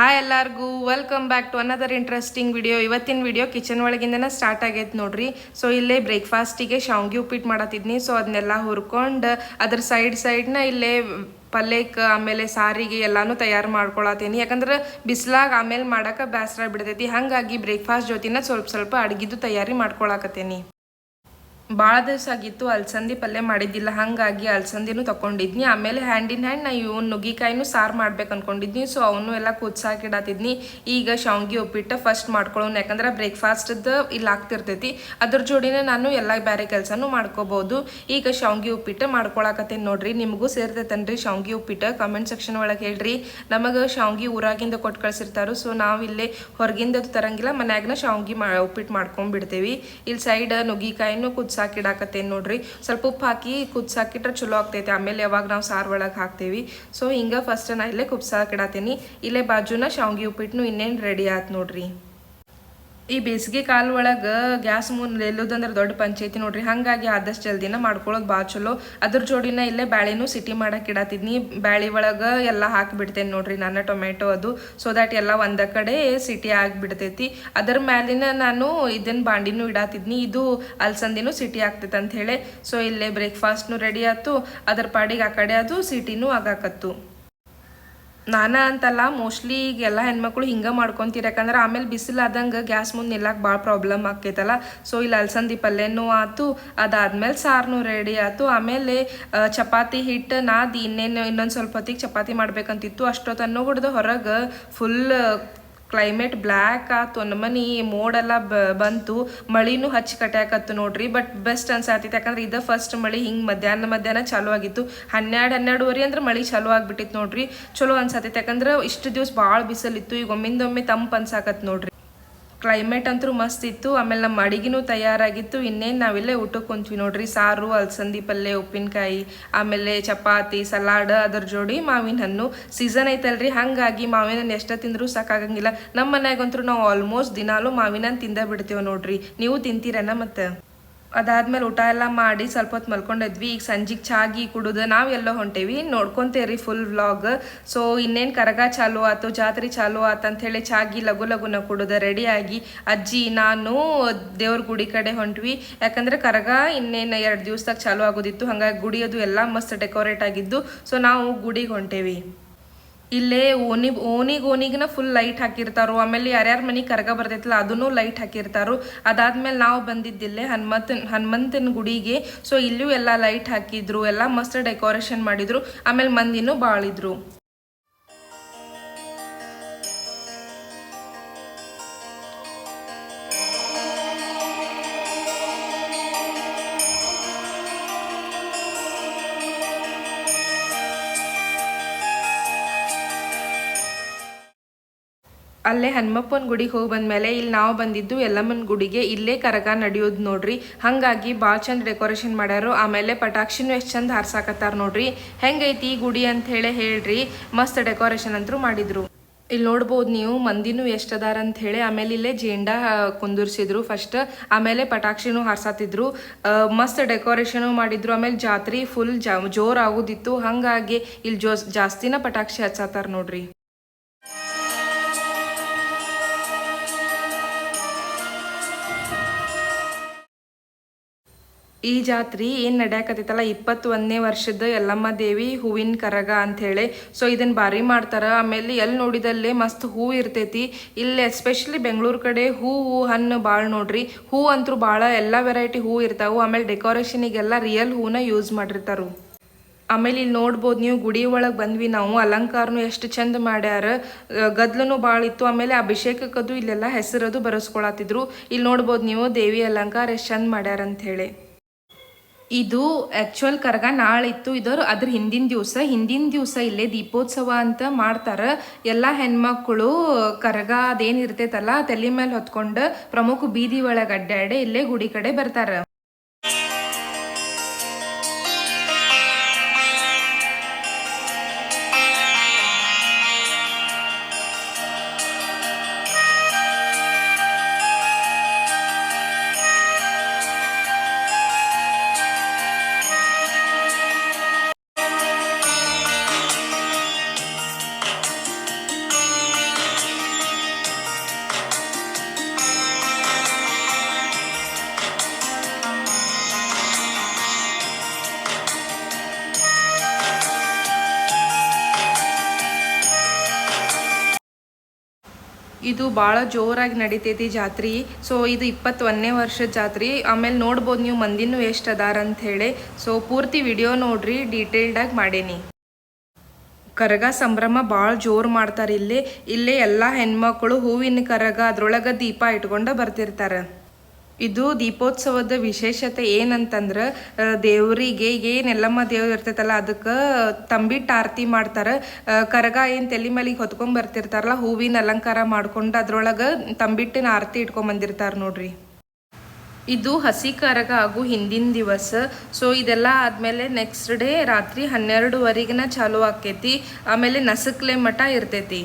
Hi ಎಲ್ಲರಿಗೂ welcome back to another interesting video ಇವತ್ತಿನ video kitchen ಒಳಗಿಂದನೇ ಸ್ಟಾರ್ಟ್ ಆಗೈತೆ ನೋಡ್ರಿ. ಸೊ ಇಲ್ಲೇ ಬ್ರೇಕ್ಫಾಸ್ಟಿಗೆ ಶಾವ್ಗಿ ಉಪ್ಪಿಟ್ಟು ಮಾಡತ್ತಿದ್ನಿ ಸೊ ಅದನ್ನೆಲ್ಲ ಹುರ್ಕೊಂಡು ಅದ್ರ ಸೈಡ್ ಸೈಡ್ನ ಇಲ್ಲೇ ಪಲ್ಯಕ್ಕೆ ಆಮೇಲೆ ಸಾರಿಗೆ ಎಲ್ಲಾನು ತಯಾರು ಮಾಡ್ಕೊಳತ್ತೀನಿ ಯಾಕಂದ್ರೆ ಬಿಸಿಲಾಗ ಆಮೇಲೆ ಮಾಡಕ್ಕೆ ಬೇಸರ ಬಿಡ್ತೈತಿ. ಹಾಗಾಗಿ ಬ್ರೇಕ್ಫಾಸ್ಟ್ ಜೊತೆನ ಸ್ವಲ್ಪ ಸ್ವಲ್ಪ ಅಡುಗೆದು ತಯಾರಿ ಮಾಡ್ಕೊಳಕತ್ತೇನಿ ಭಾಳ ದಿವಸ ಆಗಿತ್ತು ಅಲ್ಸಂದಿ ಪಲ್ಯ ಮಾಡಿದ್ದಿಲ್ಲ, ಹಾಗಾಗಿ ಅಲ್ಸಂದಿನೂ ತೊಗೊಂಡಿದ್ನಿ ಆಮೇಲೆ ಹ್ಯಾಂಡ್ ಇನ್ ಹ್ಯಾಂಡ್ ನಾ ಇವ್ನು ನುಗ್ಗಿಕಾಯಿನೂ ಸಾರು ಮಾಡ್ಬೇಕು ಅಂದ್ಕೊಂಡಿದ್ನಿ ಸೊ ಅವನು ಎಲ್ಲ ಕುದ್ಸಾಕಿಡತ್ತಿದ್ನಿ ಈಗ ಶಾವ್ಗಿ ಉಪ್ಪಿಟ್ಟು ಫಸ್ಟ್ ಮಾಡ್ಕೊಳ್ಳೋನು ಯಾಕಂದ್ರೆ ಬ್ರೇಕ್ಫಾಸ್ಟ್ದು ಇಲ್ಲಿ ಆಗ್ತಿರ್ತೈತಿ. ಅದ್ರ ಜೋಡಿನೇ ನಾನು ಎಲ್ಲ ಬೇರೆ ಕೆಲಸನೂ ಮಾಡ್ಕೋಬೋದು. ಈಗ ಶಾವ್ಗಿ ಉಪ್ಪಿಟ್ಟು ಮಾಡ್ಕೊಳಕತ್ತೀನಿ ನೋಡ್ರಿ. ನಿಮಗೂ ಸೇರ್ತೈತನ್ರಿ ಶಾವ್ಗಿ ಉಪ್ಪಿಟ್ಟು. ಕಾಮೆಂಟ್ ಸೆಕ್ಷನ್ ಒಳಗೆ ಹೇಳ್ರಿ. ನಮಗೆ ಶಾವ್ಗಿ ಊರಾಗಿಂದ ಕೊಟ್ಟು ಕಳ್ಸಿರ್ತಾರೋ. ಸೊ ನಾವು ಇಲ್ಲೇ ಹೊರಗಿಂದ ತರಂಗಿಲ್ಲ, ಮನ್ಯಾಗನ ಶಾವ್ಗಿ ಮಾ, ಉಪ್ಪಿಟ್ಟು ಮಾಡ್ಕೊಂಡ್ಬಿಡ್ತೇವಿ ಇಲ್ಲಿ ಸೈಡ್ ನುಗ್ಗಿಕಾಯಿನೂ ಕುದ್ಸಾಕಿಡಾಕತ್ತೇನೆ ನೋಡ್ರಿ. ಸ್ವಲ್ಪ ಉಪ್ಪು ಹಾಕಿ ಕುದ್ಸಾಕಿಟ್ರೆ ಚಲೋ ಆಗ್ತೈತೆ. ಆಮೇಲೆ ಯಾವಾಗ ನಾವು ಸಾರು ಒಳಗೆ ಹಾಕ್ತೇವಿ. ಸೊ ಹಿಂಗೆ ಫಸ್ಟ್ ನಾ ಇಲ್ಲೇ ಕುಪ್ಸಾಕಿಡಾತೀನಿ ಇಲ್ಲೇ ಬಾಜುನ ಶಾವ್ಗಿ ಉಪ್ಪಿಟ್ಟು ಇನ್ನೇನು ರೆಡಿ ಆಯ್ತು ನೋಡ್ರಿ. ಈ ಬೇಸಿಗೆ ಕಾಲ ಒಳಗೆ ಗ್ಯಾಸ್ ಮುನ್ ಎಲ್ಲೋದಂದ್ರೆ ದೊಡ್ಡ ಪಂಚಾಯತಿ ನೋಡ್ರಿ. ಹಾಗಾಗಿ ಆದಷ್ಟು ಜಲ್ದಿನ ಮಾಡ್ಕೊಳ್ಳೋದು ಭಾಳ ಚಲೋ. ಅದ್ರ ಜೋಡಿನ ಇಲ್ಲೇ ಬ್ಯಾಳಿನೂ ಸಿಟಿ ಮಾಡಕ್ಕೆ ಇಡತ್ತಿದ್ನಿ ಬ್ಯಾಳಿ ಒಳಗೆ ಎಲ್ಲ ಹಾಕಿಬಿಡ್ತೇನೆ ನೋಡ್ರಿ ನನ್ನ ಟೊಮೆಟೊ ಅದು. ಸೊ ದ್ಯಾಟ್ ಎಲ್ಲ ಒಂದ ಕಡೆ ಸಿಟಿ ಆಗಿಬಿಡ್ತೈತಿ. ಅದ್ರ ಮ್ಯಾಲಿನ ನಾನು ಇದನ್ನ ಬಾಂಡಿನೂ ಇಡಾತಿದ್ನಿ ಇದು ಅಲ್ಸಂದಿನೂ ಸಿಟಿ ಆಗ್ತೈತೆ ಅಂತ ಹೇಳಿ. ಸೊ ಇಲ್ಲೇ ಬ್ರೇಕ್ಫಾಸ್ಟ್ನು ರೆಡಿ ಆಯ್ತು ಅದ್ರ ಪಾಡಿಗೆ ಆ ಕಡೆ ಅದು ಸಿಟಿನೂ ಆಗಾಕತ್ತು ನಾನ ಅಂತಲ್ಲ ಮೋಸ್ಟ್ಲಿ ಈಗ ಎಲ್ಲ ಹೆಣ್ಮಕ್ಳು ಹಿಂಗೆ ಮಾಡ್ಕೊತೀರ, ಯಾಕಂದ್ರೆ ಆಮೇಲೆ ಬಿಸಿಲಾದಂಗೆ ಗ್ಯಾಸ್ ಮುಂದೆ ನಿಲ್ಲಕ್ಕೆ ಭಾಳ ಪ್ರಾಬ್ಲಮ್ ಆಕೈತಲ್ಲ ಸೊ ಇಲ್ಲಿ ಅಲಸಂದಿ ಪಲ್ಯನೂ ಆಯ್ತು ಅದಾದ್ಮೇಲೆ ಸಾರ್ನು ರೆಡಿ ಆಯ್ತು ಆಮೇಲೆ ಚಪಾತಿ ಹಿಟ್ಟು ನಾದು ಇನ್ನೇನು ಇನ್ನೊಂದು ಸ್ವಲ್ಪ ಹೊತ್ತಿಗೆ ಚಪಾತಿ ಮಾಡಬೇಕಂತಿತ್ತು. ಅಷ್ಟೊತ್ತನ್ನು ಹೊಡೆದು ಹೊರಗೆ ಫುಲ್ ಕ್ಲೈಮೇಟ್ ಬ್ಲ್ಯಾಕ್ ಆತು ನಮ್ಮನಿ ಮೋಡೆಲ್ಲ ಬಂತು. ಮಳಿನೂ ಹಚ್ಚಿ ಕಟ್ಯಾಕತ್ತು ನೋಡ್ರಿ. ಬಟ್ ಬೆಸ್ಟ್ ಅನ್ಸಾತಿತ್ತು ಯಾಕಂದ್ರೆ ಇದ ಫಸ್ಟ್ ಮಳಿ ಹಿಂಗೆ ಮಧ್ಯಾಹ್ನ ಮಧ್ಯಾಹ್ನ ಚಾಲೂ ಆಗಿತ್ತು. ಹನ್ನೆರಡು, ಹನ್ನೆರಡುವರೆ ಅಂದ್ರೆ ಮಳಿ ಚಾಲೂ ಆಗ್ಬಿಟ್ಟಿತ್ತು ನೋಡ್ರಿ. ಚಲೋ ಅನ್ಸಾತಿತ್ತು ಯಾಕಂದ್ರೆ ಇಷ್ಟು ದಿವಸ ಭಾಳ ಬಿಸಿಲಿತ್ತು. ಈಗ ಒಮ್ಮಿಂದೊಮ್ಮೆ ತಂಪು ಅನ್ಸಾಕತ್ ನೋಡ್ರಿ. ಕ್ಲೈಮೇಟ್ ಅಂತೂ ಮಸ್ತ್ ಇತ್ತು. ಆಮೇಲೆ ನಮ್ಮ ಅಡಿಗೆನೂ ತಯಾರಾಗಿತ್ತು. ಇನ್ನೇನು ನಾವಿಲ್ಲೇ ಊಟಕ್ಕೆ ಕುಂತೀವಿ ನೋಡ್ರಿ. ಸಾರು, ಅಲಸಂದಿ ಪಲ್ಯ ಉಪ್ಪಿನಕಾಯಿ, ಆಮೇಲೆ ಚಪಾತಿ, ಸಲಾಡ್ ಅದ್ರ ಜೋಡಿ ಮಾವಿನ ಹಣ್ಣು. ಸೀಸನ್ ಐತಲ್ರಿ. ಹಾಗಾಗಿ ಮಾವಿನ ಹಣ್ಣು ಎಷ್ಟ ತಿಂದರೂ ಸಾಕಾಗಂಗಿಲ್ಲ ನಮ್ಮ ಮನ್ಯಾಗಂತೂ ನಾವು ಆಲ್ಮೋಸ್ಟ್ ದಿನಾಲೂ ಮಾವಿನ ಹಣ್ಣು ತಿಂದ ಬಿಡ್ತೀವಿ ನೋಡ್ರಿ. ನೀವು ತಿಂತೀರನ ಮತ್ತೆ? ಅದಾದ್ಮೇಲೆ ಊಟ ಎಲ್ಲ ಮಾಡಿ ಸ್ವಲ್ಪ ಹೊತ್ತು ಮಲ್ಕೊಂಡಿದ್ವಿ. ಈಗ ಸಂಜೆಗೆ ಚಾಗಿ ಕುಡಿದು ನಾವು ಎಲ್ಲೋ ಹೊಂಟೇವಿ. ನೋಡ್ಕೊಂತೇರಿ ಫುಲ್ ವ್ಲಾಗ್ ಸೊ ಇನ್ನೇನು ಕರಗ ಚಾಲು ಆತು, ಜಾತ್ರೆ ಚಾಲು ಆತು ಹೇಳಿ ಚಾಗಿ ಲಘು ಲಘುನ ಕುಡಿದು ರೆಡಿಯಾಗಿ ಅಜ್ಜಿ, ನಾನು ದೇವ್ರ ಗುಡಿ ಕಡೆ ಹೊಂಟ್ವಿ. ಯಾಕಂದ್ರೆ ಕರಗ ಇನ್ನೇನು ಎರಡು ದಿವ್ಸದಾಗ ಚಾಲು ಆಗೋದಿತ್ತು. ಹಾಗಾಗಿ ಗುಡಿಯೋದು ಎಲ್ಲ ಮಸ್ತ್ ಡೆಕೋರೇಟ್ ಆಗಿದ್ದು. ಸೊ ನಾವು ಗುಡಿಗೆ ಹೊಂಟೇವಿ. ಇಲ್ಲೇ ಓಣಿ ಓಣಿಗೆ ಓಣಿಗಿನ ಫುಲ್ ಲೈಟ್ ಹಾಕಿರ್ತಾರೋ. ಆಮೇಲೆ ಯಾರ್ಯಾರ ಮನೆ ಕರಗ ಬರ್ತೈತಲ್ಲ ಅದನ್ನು ಲೈಟ್ ಹಾಕಿರ್ತಾರೋ. ಅದಾದ್ಮೇಲೆ ನಾವು ಬಂದಿದ್ದಿಲ್ಲೇ ಹನುಮಂತನ್ ಹನುಮಂತನ ಗುಡಿಗೆ. ಸೊ ಇಲ್ಲೂ ಎಲ್ಲ ಲೈಟ್ ಹಾಕಿದ್ರು, ಎಲ್ಲ ಮಸ್ತ್ ಡೆಕೋರೇಷನ್ ಮಾಡಿದ್ರು. ಆಮೇಲೆ ಮಂದಿನೂ ಬಾಳಿದ್ರು. ಅಲ್ಲೇ ಹನುಮಪ್ಪನ ಗುಡಿಗೆ ಹೋಗಿ ಬಂದ್ಮೇಲೆ ಇಲ್ಲಿ ನಾವು ಬಂದಿದ್ದು ಎಲ್ಲಮ್ಮನ ಗುಡಿಗೆ. ಇಲ್ಲೇ ಕರಗ ನಡೆಯೋದು ನೋಡ್ರಿ. ಹಂಗಾಗಿ ಭಾಳ ಚಂದ ಡೆಕೋರೇಷನ್ ಮಾಡ್ಯಾರು. ಆಮೇಲೆ ಪಟಾಕ್ಷಿನೂ ಎಷ್ಟು ಚಂದ ಹಾರ್ಸಾಕತ್ತಾರ ನೋಡ್ರಿ. ಹೆಂಗೈತಿ ಈ ಗುಡಿ ಅಂತ ಹೇಳಿ ಹೇಳ್ರಿ. ಮಸ್ತ್ ಡೆಕೋರೇಷನ್ ಅಂತೂ ಮಾಡಿದ್ರು. ಇಲ್ಲಿ ನೋಡ್ಬೋದು ನೀವು, ಮಂದಿನೂ ಎಷ್ಟು ಅದಾರ ಅಂತ ಹೇಳಿ. ಆಮೇಲೆ ಇಲ್ಲೇ ಜೇಂಡಾ ಕುಂದಿರ್ಸಿದ್ರು ಫಸ್ಟ್ ಆಮೇಲೆ ಪಟಾಕ್ಷಿನೂ ಹಾರ್ಸಾತಿದ್ರು. ಮಸ್ತ್ ಡೆಕೋರೇಷನು ಮಾಡಿದ್ರು. ಆಮೇಲೆ ಜಾತ್ರೆ ಫುಲ್ ಜೋರಾಗೋದಿತ್ತು. ಜೋರ್ ಆಗೋದಿತ್ತು ಹಾಗಾಗಿ ಇಲ್ಲಿ ಜೋ ಜಾಸ್ತಿನ ಪಟಾಕ್ಷಿ ಹಚ್ಚಾತಾರ ನೋಡ್ರಿ. ಈ ಜಾತ್ರೆ ಏನು ನಡೆಯಕತ್ತೈತಲ್ಲ, ಇಪ್ಪತ್ತೊಂದನೇ ವರ್ಷದ ಯಲ್ಲಮ್ಮ ದೇವಿ ಹೂವಿನ ಕರಗ ಅಂಥೇಳಿ ಸೊ ಇದನ್ನು ಭಾರಿ ಮಾಡ್ತಾರೆ. ಆಮೇಲೆ ಎಲ್ಲಿ ನೋಡಿದಲ್ಲೇ ಮಸ್ತ್ ಹೂ ಇರ್ತೈತಿ. ಇಲ್ಲಿ ಎಸ್ಪೆಷಲಿ ಬೆಂಗಳೂರು ಕಡೆ ಹೂವು ಹಣ್ಣು ಭಾಳ ನೋಡ್ರಿ. ಹೂ ಅಂತೂ ಭಾಳ ಎಲ್ಲ ವೆರೈಟಿ ಹೂ ಇರ್ತಾವೆ. ಆಮೇಲೆ ಡೆಕೋರೇಷನಿಗೆಲ್ಲ ರಿಯಲ್ ಹೂನ ಯೂಸ್ ಮಾಡಿರ್ತಾರೆ. ಆಮೇಲೆ ಇಲ್ಲಿ ನೋಡ್ಬೋದು ನೀವು ಗುಡಿ ಒಳಗೆ ಬಂದ್ವಿ ನಾವು. ಅಲಂಕಾರನು ಎಷ್ಟು ಚಂದ ಮಾಡ್ಯಾರ. ಗದ್ಲನು ಭಾಳ ಇತ್ತು. ಆಮೇಲೆ ಅಭಿಷೇಕಕ್ಕದು ಇಲ್ಲೆಲ್ಲ ಹೆಸರದು ಬರೆಸ್ಕೊಳತ್ತಿದ್ರು. ಇಲ್ಲಿ ನೋಡ್ಬೋದು ನೀವು ದೇವಿ ಅಲಂಕಾರ ಎಷ್ಟು ಚಂದ ಮಾಡ್ಯಾರ ಹೇಳಿ ಇದು ಆಕ್ಚುಯಲ್ ಕರಗ ನಾಳೆ ಇತ್ತು ಇದರ ಅದ್ರ ಹಿಂದಿನ ದಿವಸ ಹಿಂದಿನ ದಿವಸ ಇಲ್ಲೇ ದೀಪೋತ್ಸವ ಅಂತ ಮಾಡ್ತಾರೆ. ಎಲ್ಲ ಹೆಣ್ಮಕ್ಳು ಕರಗ ಅದೇನಿರ್ತೈತಲ್ಲ ತಲೆ ಮೇಲೆ ಹೊತ್ಕೊಂಡು ಪ್ರಮುಖ ಬೀದಿ ಒಳಗೆ ಅಡ್ಡಾಡಿ ಇಲ್ಲೇ ಗುಡಿ ಕಡೆ ಬರ್ತಾರೆ. ಇದು ಭಾಳ ಜೋರಾಗಿ ನಡಿತೈತಿ ಜಾತ್ರೆ. ಸೊ ಇದು ಇಪ್ಪತ್ತೊಂದನೇ ವರ್ಷದ ಜಾತ್ರೆ. ಆಮೇಲೆ ನೋಡ್ಬೋದು ನೀವು ಮಂದಿನೂ ಎಷ್ಟು ಅದಾರ ಹೇಳಿ. ಸೊ ಪೂರ್ತಿ ವಿಡಿಯೋ ನೋಡ್ರಿ ಡೀಟೇಲ್ಡಾಗಿ ಮಾಡೇನಿ. ಕರಗ ಸಂಭ್ರಮ ಭಾಳ ಜೋರು ಮಾಡ್ತಾರೆ ಇಲ್ಲಿ. ಇಲ್ಲೇ ಎಲ್ಲ ಹೆಣ್ಮಕ್ಳು ಹೂವಿನ ಕರಗ ಅದರೊಳಗೆ ದೀಪ ಇಟ್ಕೊಂಡು ಬರ್ತಿರ್ತಾರೆ. ಇದು ದೀಪೋತ್ಸವದ ವಿಶೇಷತೆ ಏನಂತಂದ್ರೆ ದೇವರಿಗೆ ಏನೆಲ್ಲಮ್ಮ ದೇವ್ರು ಇರ್ತೈತಲ್ಲ, ಅದಕ್ಕೆ ತಂಬಿಟ್ಟು ಆರತಿ ಮಾಡ್ತಾರೆ. ಕರಗ ಏನು ತಲೆ ಮೇಲೆ ಹೊತ್ಕೊಂಡ್ ಬರ್ತಿರ್ತಾರಲ್ಲ, ಹೂವಿನ ಅಲಂಕಾರ ಮಾಡ್ಕೊಂಡು ಅದ್ರೊಳಗೆ ತಂಬಿಟ್ಟಿನ ಆರತಿ ಇಟ್ಕೊಂಡ್ ಬಂದಿರ್ತಾರೆ ನೋಡ್ರಿ. ಇದು ಹಸಿ ಕರಗ ಹಾಗೂ ಹಿಂದಿನ ದಿವಸ. ಸೊ ಇದೆಲ್ಲ ಆದಮೇಲೆ ನೆಕ್ಸ್ಟ್ ಡೇ ರಾತ್ರಿ ಹನ್ನೆರಡುವರೆಗಿನ ಚಾಲು ಆಕೈತಿ. ಆಮೇಲೆ ನಸಕ್ಲೆ ಮಠ ಇರ್ತೈತಿ.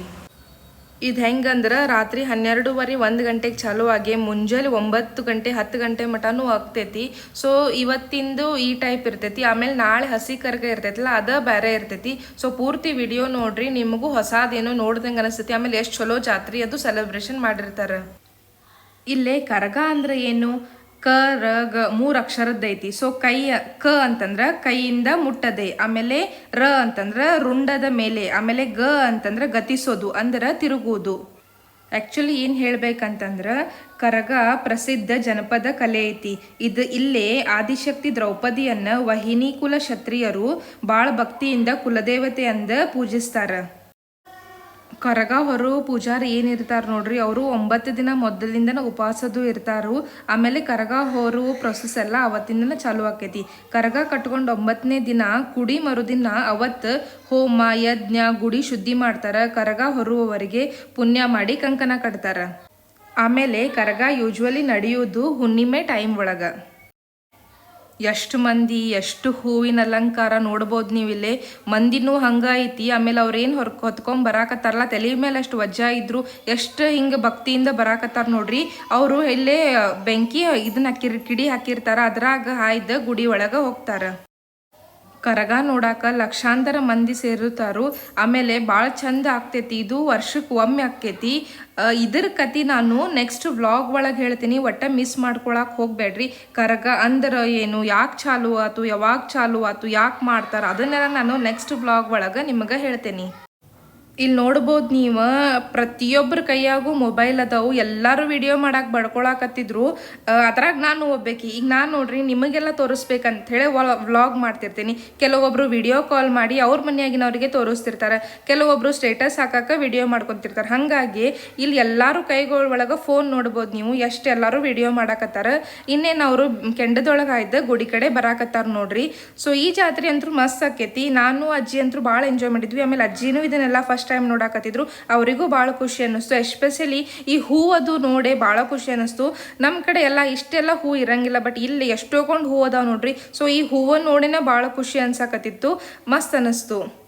ಇದು ಹೆಂಗಂದ್ರೆ ರಾತ್ರಿ ಹನ್ನೆರಡೂವರೆ ಒಂದು ಗಂಟೆಗೆ ಚಾಲೂ ಆಗಿ ಮುಂಜಾನೆ ಒಂಬತ್ತು ಗಂಟೆ, ಹತ್ತು ಗಂಟೆ ಮಟನೂ ಆಗ್ತೈತಿ. ಸೊ ಇವತ್ತಿಂದು ಈ ಟೈಪ್ ಇರ್ತೈತಿ. ಆಮೇಲೆ ನಾಳೆ ಹಸಿ ಕರ್ಗ ಇರ್ತೈತಲ್ಲ, ಅದ ಬೇರೆ ಇರ್ತೈತಿ. ಸೊ ಪೂರ್ತಿ ವಿಡಿಯೋ ನೋಡ್ರಿ, ನಿಮಗೂ ಹೊಸದೇನೋ ನೋಡ್ದಂಗೆ ಅನಿಸ್ತೈತಿ. ಆಮೇಲೆ ಎಷ್ಟು ಚಲೋ ಜಾತ್ರೆ ಅದು ಸೆಲೆಬ್ರೇಷನ್ ಮಾಡಿರ್ತಾರೆ. ಇಲ್ಲೇ ಕರಗ ಅಂದ್ರೆ ಏನು? ಕ, ರ, ಗ ಮೂರು ಅಕ್ಷರದ್ದೈತಿ ಸೊ ಕೈ, ಕ ಅಂತಂದ್ರೆ ಕೈಯಿಂದ ಮುಟ್ಟದೆ. ಆಮೇಲೆ ರ ಅಂತಂದ್ರೆ ರುಂಡದ ಮೇಲೆ. ಆಮೇಲೆ ಗ ಅಂತಂದ್ರೆ ಗತಿಸೋದು, ಅಂದ್ರೆ ತಿರುಗುವುದು. ಆ್ಯಕ್ಚುಲಿ ಏನು ಹೇಳ್ಬೇಕಂತಂದ್ರೆ ಕರಗ ಪ್ರಸಿದ್ಧ ಜನಪದ ಕಲೆ ಐತಿ. ಇದು ಇಲ್ಲೇ ಆದಿಶಕ್ತಿ ದ್ರೌಪದಿಯನ್ನು ವಹಿನಿ ಕುಲ ಕ್ಷತ್ರಿಯರು ಭಾಳ ಭಕ್ತಿಯಿಂದ ಕುಲದೇವತೆ ಅಂದ ಪೂಜಿಸ್ತಾರ. ಕರಗ ಹೊರು ಪೂಜಾರಿ ಏನಿರ್ತಾರೆ ನೋಡ್ರಿ, ಅವರು ಒಂಬತ್ತು ದಿನ ಮೊದಲಿಂದನ ಉಪವಾಸದು ಇರ್ತಾರು. ಆಮೇಲೆ ಕರಗ ಹೊರು ಪ್ರೊಸೆಸ್ ಎಲ್ಲ ಅವತ್ತಿಂದನ ಚಾಲು ಆಕೈತಿ. ಕರಗ ಕಟ್ಕೊಂಡು ಒಂಬತ್ತನೇ ದಿನ ಕುಡಿ ಮರುದಿನ ಅವತ್ತು ಹೋಮ, ಯಜ್ಞ, ಗುಡಿ ಶುದ್ಧಿ ಮಾಡ್ತಾರೆ. ಕರಗ ಹೊರುವವರಿಗೆ ಪುಣ್ಯ ಮಾಡಿ ಕಂಕಣ ಕಟ್ತಾರ. ಆಮೇಲೆ ಕರಗ ಯೂಶ್ವಲಿ ನಡೆಯೋದು ಹುಣ್ಣಿಮೆ ಟೈಮ್ ಒಳಗೆ. ಎಷ್ಟು ಮಂದಿ, ಎಷ್ಟು ಹೂವಿನ ಅಲಂಕಾರ ನೋಡ್ಬೋದು ನೀವು ಇಲ್ಲಿ. ಮಂದಿನೂ ಹಂಗ ಐತಿ. ಆಮೇಲೆ ಅವ್ರೇನು ಹೊರ್ ಹೊತ್ಕೊಂಡ್ ಬರಾಕತ್ತಾರಲ್ಲ, ತಲೆ ಮೇಲೆ ಅಷ್ಟು ವಜ್ಜ ಇದ್ರು, ಎಷ್ಟು ಹಿಂಗೆ ಭಕ್ತಿಯಿಂದ ಬರಾಕತ್ತಾರ ನೋಡ್ರಿ. ಅವರು ಇಲ್ಲೇ ಬೆಂಕಿ ಇದನ್ನ ಹಾಕಿರ್ ಕಿಡಿ ಹಾಕಿರ್ತಾರ, ಅದ್ರಾಗ ಹಾಯ್ದ ಗುಡಿ ಒಳಗೆ ಹೋಗ್ತಾರ. ಕರಗ ನೋಡಾಕ ಲಕ್ಷಾಂತರ ಮಂದಿ ಸೇರುತ್ತಾರು. ಆಮೇಲೆ ಭಾಳ ಚಂದ ಆಗ್ತೈತಿ, ಇದು ವರ್ಷಕ್ಕೆ ಒಮ್ಮೆ ಆಕ್ಕೈತಿ ಇದರ ಕತಿ ನಾನು ನೆಕ್ಸ್ಟ್ ವ್ಲಾಗ್ ಒಳಗೆ ಹೇಳ್ತೀನಿ, ಒಟ್ಟ ಮಿಸ್ ಮಾಡ್ಕೊಳಕ್ಕೆ ಹೋಗ್ಬೇಡ್ರಿ. ಕರಗ ಅಂದ್ರೆ ಏನು, ಯಾಕೆ ಚಾಲು ಆತು, ಯಾವಾಗ ಚಾಲು ಆತು, ಯಾಕೆ ಮಾಡ್ತಾರ, ಅದನ್ನೆಲ್ಲ ನಾನು ನೆಕ್ಸ್ಟ್ ವ್ಲಾಗ್ ಒಳಗೆ ನಿಮಗೆ ಹೇಳ್ತೇನೆ. ಇಲ್ಲಿ ನೋಡ್ಬೋದು ನೀವು ಪ್ರತಿಯೊಬ್ಬರ ಕೈಯಾಗೂ ಮೊಬೈಲ್ ಅದಾವು, ಎಲ್ಲರೂ ವಿಡಿಯೋ ಮಾಡಕ್ಕೆ ಬಡ್ಕೊಳಕತ್ತಿದ್ರು. ಅದ್ರಾಗ ನಾನು ಹೋಗ್ಬೇಕು ಈಗ ನಾನು ನೋಡ್ರಿ, ನಿಮಗೆಲ್ಲ ತೋರಿಸ್ಬೇಕಂತ ಹೇಳಿ ವ್ಲಾಗ್ ಮಾಡ್ತಿರ್ತೀನಿ. ಕೆಲವೊಬ್ಬರು ವಿಡಿಯೋ ಕಾಲ್ ಮಾಡಿ ಅವ್ರ ಮನೆಯಾಗಿನವ್ರಿಗೆ ತೋರಿಸ್ತಿರ್ತಾರೆ. ಕೆಲವೊಬ್ಬರು ಸ್ಟೇಟಸ್ ಹಾಕಕ್ಕೆ ವಿಡಿಯೋ ಮಾಡ್ಕೊತಿರ್ತಾರೆ. ಹಾಗಾಗಿ ಇಲ್ಲಿ ಎಲ್ಲರೂ ಕೈಗಳ ಒಳಗೆ ಫೋನ್ ನೋಡ್ಬೋದು ನೀವು, ಎಷ್ಟು ಎಲ್ಲರೂ ವಿಡಿಯೋ ಮಾಡಾಕತ್ತಾರ. ಇನ್ನೇನು ಅವರು ಕೆಂಡದೊಳಗೆ ಆಯ್ದ ಗುಡಿ ಕಡೆ ಬರಾಕತ್ತಾರ ನೋಡ್ರಿ. ಸೊ, ಈ ಜಾತ್ರೆ ಅಂತೂ ಮಸ್ತ್ ಆಕೈತಿ. ನಾನು, ಅಜ್ಜಿ ಅಂತೂ ಭಾಳ ಎಂಜಾಯ್ ಮಾಡಿದ್ವಿ. ಆಮೇಲೆ ಅಜ್ಜಿನೂ ಇದನ್ನೆಲ್ಲ ಫಸ್ಟ್ ಟೈಮ್ ನೋಡಾಕತ್ತಿದ್ರು, ಅವರಿಗೂ ಭಾಳ ಖುಷಿ ಅನ್ನಿಸ್ತು. ಎಸ್ಪೆಷಲಿ ಈ ಹೂವದು ನೋಡೇ ಭಾಳ ಖುಷಿ ಅನ್ನಿಸ್ತು. ನಮ್ಮ ಕಡೆ ಎಲ್ಲ ಇಷ್ಟೆಲ್ಲ ಹೂ ಇರಂಗಿಲ್ಲ ಬಟ್ ಇಲ್ಲಿ ಎಷ್ಟೊಂದು ಹೂ ಅದಾವ ನೋಡ್ರಿ. ಸೊ ಈ ಹೂವನ್ನು ನೋಡಿನೇ ಭಾಳ ಖುಷಿ ಅನ್ಸಕತ್ತಿತ್ತು. ಮಸ್ತ್ ಅನ್ನಿಸ್ತು.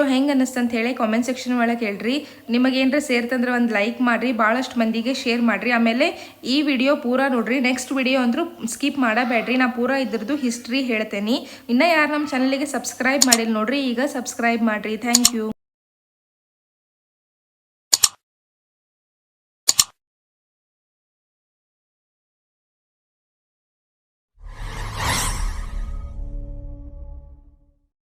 ವಿಡಿಯೋ ಹೆಂಗೆ ಅಂತ ಹೇಳಿ ಕಾಮೆಂಟ್ ಸೆಕ್ಷನ್ ಒಳಗೆ ಹೇಳ್ರಿ. ನಿಮಗೆ ಏನರ ಸೇರ್ತಂದ್ರೆ ಒಂದು ಲೈಕ್ ಮಾಡಿರಿ ಭಾಳಷ್ಟು ಮಂದಿಗೆ ಶೇರ್ ಮಾಡಿರಿ. ಆಮೇಲೆ ಈ ವಿಡಿಯೋ ಪೂರ ನೋಡ್ರಿ. ನೆಕ್ಸ್ಟ್ ವಿಡಿಯೋ ಅಂದರೂ ಸ್ಕಿಪ್ ಮಾಡಬೇಡ್ರಿ. ನಾ ಪೂರ ಇದ್ರದ್ದು ಹಿಸ್ಟ್ರಿ ಹೇಳ್ತೇನೆ. ಇನ್ನು ಯಾರು ನಮ್ಮ ಚಾನಲಿಗೆ ಸಬ್ಸ್ಕ್ರೈಬ್ ಮಾಡಿಲ್ಲ ನೋಡ್ರಿ, ಈಗ ಸಬ್ಸ್ಕ್ರೈಬ್ ಮಾಡಿರಿ. Thank you